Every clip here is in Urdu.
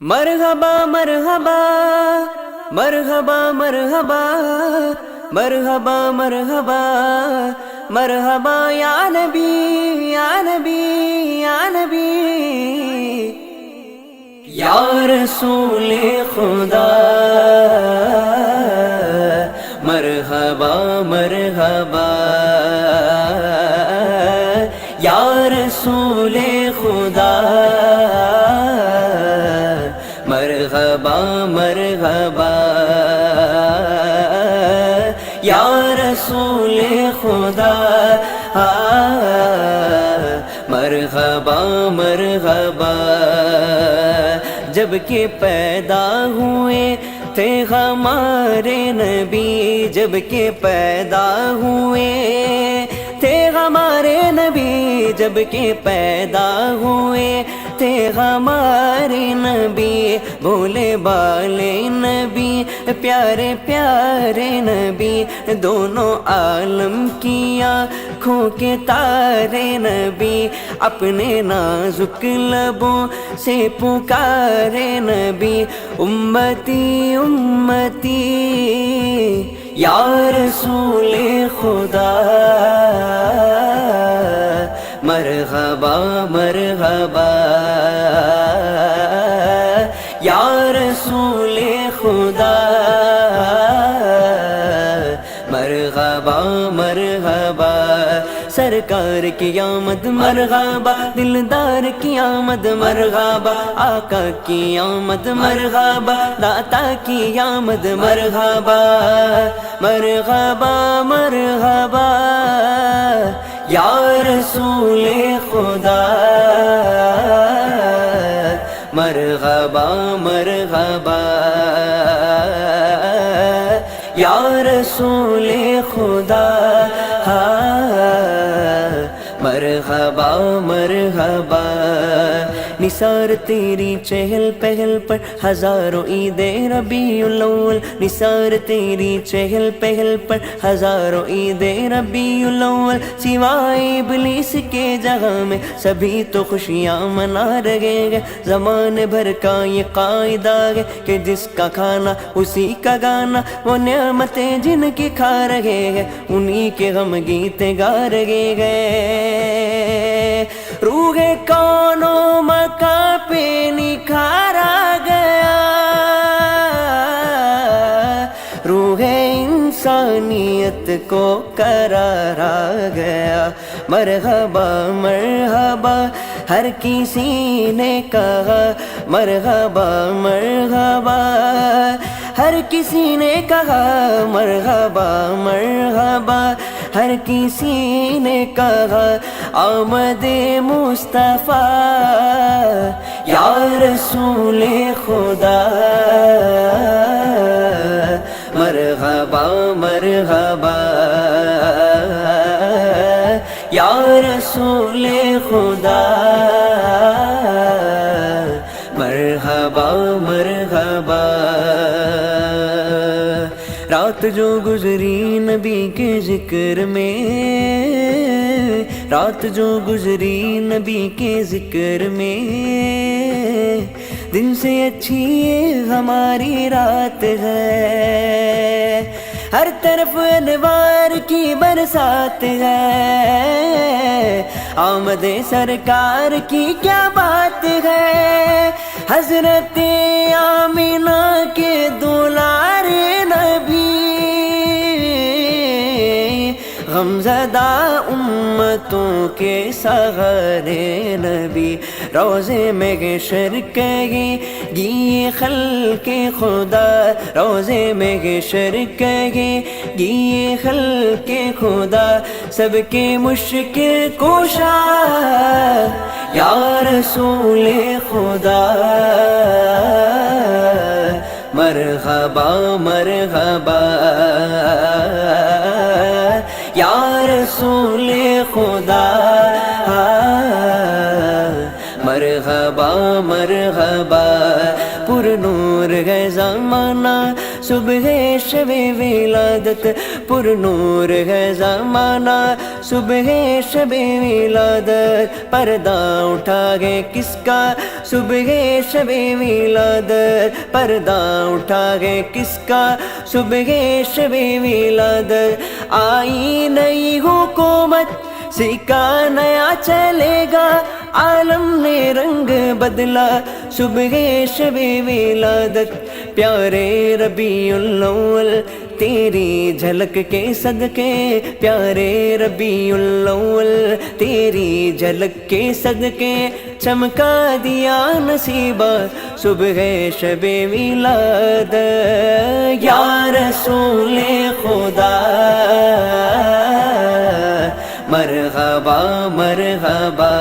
مرحبا مرحبا مرحبا مرحبا مرحبا مرحبا مرحبا، یا نبی یا نبی یا نبی، یا رسول خدا۔ یا رسول خدا مرحبا مرحبا۔ جبکہ پیدا ہوئے تھے ہمارے نبی، جبکہ پیدا ہوئے تھے ہمارے نبی، جبکہ پیدا ہوئے۔ تھے ہمارے نبی بولے بالے نبی۔ پیارے پیارے نبی، دونوں عالم کی آنکھوں کے تارے نبی۔ اپنے نازک لبوں سے پکارے نبی۔ امتی امتی۔ یا رسول خدا مرحبا مرحبا سرکار کی آمد مرحبا دلدار کی آمد مرحبا آقا کی آمد مرحبا داتا کی آمد مرحبا مرحبا مرحبا یا رسول خدا مرحبا مرحبا یا رسول خدا مرحبا مرحبا نثار تیری چہل پہل پر ہزاروں عید ربیع الاول نثار تیری چہل پہل پر ہزاروں عید ربیع الاول سوائے ابلیس کے جگہ میں سبھی تو خوشیاں منا رہے گے زمان بھر کا یہ قاعدہ ہے کہ جس کا کھانا اسی کا گانا، وہ نعمتیں جن کی کھا رہے ہیں، انہی کے غم گیت گا رہے گئے روح کونوں انسانیت کو کرارا گیا۔ مرحبا مرحبا، ہر کسی نے کہا۔ مرحبا مرحبا، ہر کسی نے کہا۔ مرحبا مرحبا، ہر کسی نے کہا۔ آمد مصطفیٰ، یا رسول خدا۔ مرحبا مرحبا. یا رسول خدا. مرحبا مرحبا. رات جو گزری نبی کے ذکر میں رات جو گزری نبی کے ذکر میں۔ دن سے اچھی ہماری رات ہے۔ ہر طرف انوار کی برسات ہے۔ آمد سرکار کی کیا بات ہے۔ حضرت آمینہ کے دولار نبی۔ غمزدہ امتوں کے سغرے نبی، روزے میں گشر کہی گی خلق خدا۔ روزے میں گشر کہی گی خلق خدا۔ سب کے مشکل کوشا یا رسول خدا۔ مرحبا مرحبا۔ یا رسول خدا، مرحبا مرحبا پر نور ہے زمانہ، صبح شب ولادت پر نور ہے زمانہ، صبح شب ولادت، پردہ اٹھا گئے کس کا؟ صبح شب ولادت، پردہ اٹھا گئے کس کا؟ صبح شب ولادت، آئی نئی حکومت سکا نیا چلے گا، عالم نے رنگ بدلا، صبح شب ولادت، پیارے ربیع الاول تیری جھلک کے صدقے، پیارے ربیع الاول تیری جھلک کے صدقے، چمکا دیا نصیبہ، صبح شب ولاد یا رسول خدا۔ مرحبا مرحبا۔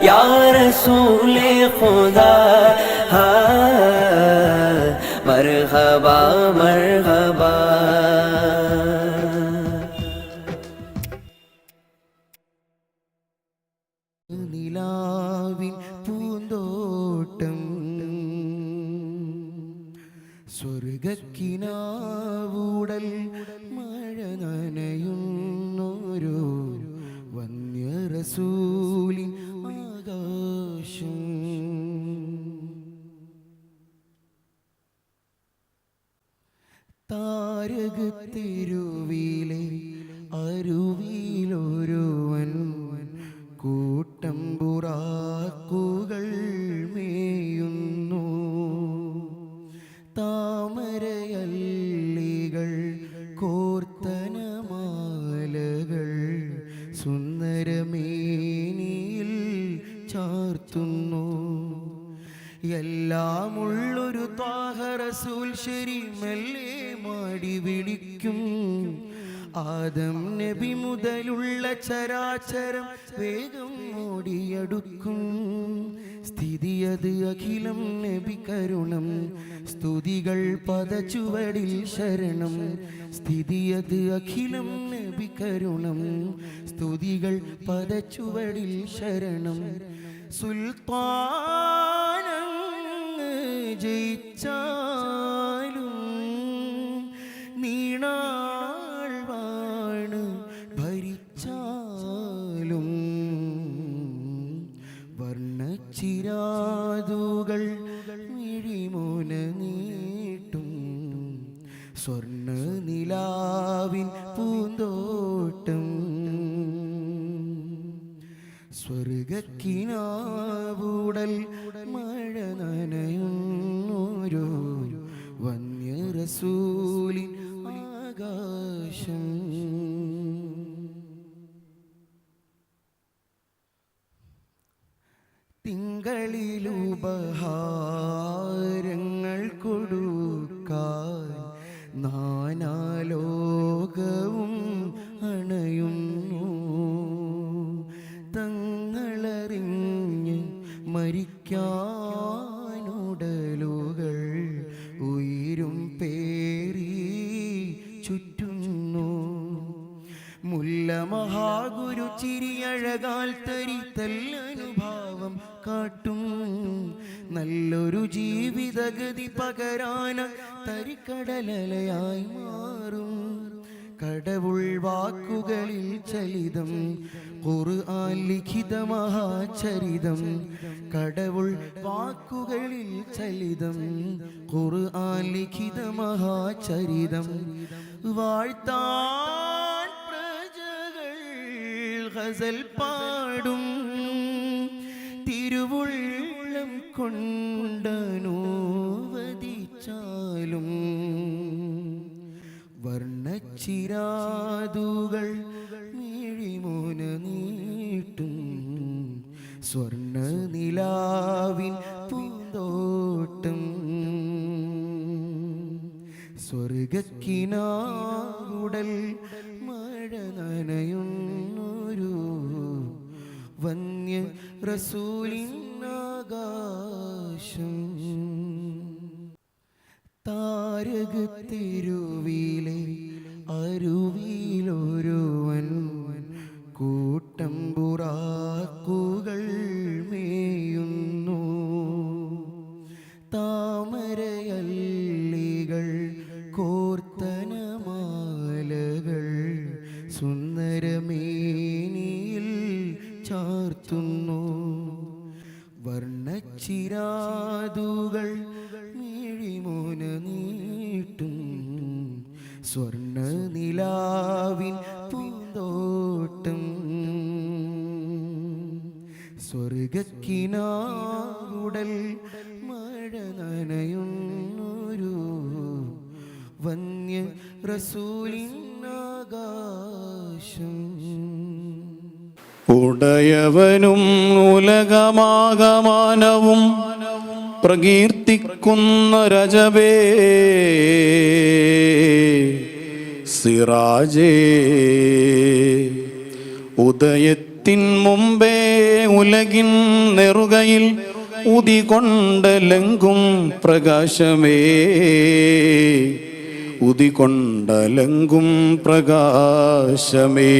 یا رسول خدا താരകത്തെരുവിലെ അരുവിയിലൊരുവൻ കൂട്ടം ത്വാഹറസൂൽ ശരി മെല്ലെ മാടി വിളിക്കും. ആദം നബി മുതലുള്ള ചരാചരം വേഗം ഓടിയടുക്കും. സ്ഥിതി അത് അഖിലം നബി കരുണം. സ്തുതികൾ പദചുവടിൽ ശരണം. സ്ഥിതി അത് അഖിലം നബി കരുണം. സ്തുതികൾ പദച്ചുവടിൽ ശരണം. സുൽത്താനങ്ങ് ജയിച്ചാലും നീണാൾ വാണ് ഭരിച്ചാലും വർണച്ചിരാതുകൾ മിഴിമോന നീട്ടും സ്വർണ വന്യറസൂലിൻ ആകാശം. തിങ്കളിലുപഹാരങ്ങൾ കൊടുക്കാൻ നാനാലോകവും അണയുന്നു. തങ്ങളറിഞ്ഞ് മരിക്കാനുടലുകൾ ജീവിതഗതി പകരാന തരിക്കടലയായി മാറും. കടവുൾ വാക്കുകളിൽ ചലിതം ഖുർആൻ ലിഖിത മഹാചരിതം. കടവുൾ വാക്കുകളിൽ ചലിതം ഖുർആൻ ലിഖിത മഹാചരിതം. വാഴ്ത്താൻ പ്രജകൾ ഹസൽ പാടും. കൊണ്ടനുവദിച്ചാലും വർണച്ചിരാതുകൾ മിഴിമോന നീട്ടും സ്വർണ നിലാവിൻ പൂന്തോട്ടം സ്വർഗക്കിനാവുടൽ മഴ നനയുന്നൊരു വന്യ റസൂലിനാകാശം താരക തിരുവിലെ അരുവിയിലൊരുവൻ കൂട്ടം പുറാക്കുകൾ മേയുന്നു. താമരയല്ലികൾ കോർത്തനമാലകൾ സുന്ദരമേനിയിൽ ചാർത്തുന്നു. വർണച്ചിരാതുകൾ സ്വർണ നിലാവിൻ പൂന്തോട്ടം. സ്വർഗക്കിനാവുടൽ മഴ നനയുന്നൊരു വന്യ റസൂലിനാകാശം. ഉടയവനും ഉലകമാകമാനവും പ്രകീർത്തിക്കുന്ന രജവേ. സിറാജേ ഉദയത്തിൻ മുമ്പേ ഉലകിൻ നെറുകയിൽ ഉദികൊണ്ടലങ്കും പ്രകാശമേ. ഉദികൊണ്ടലങ്കും പ്രകാശമേ.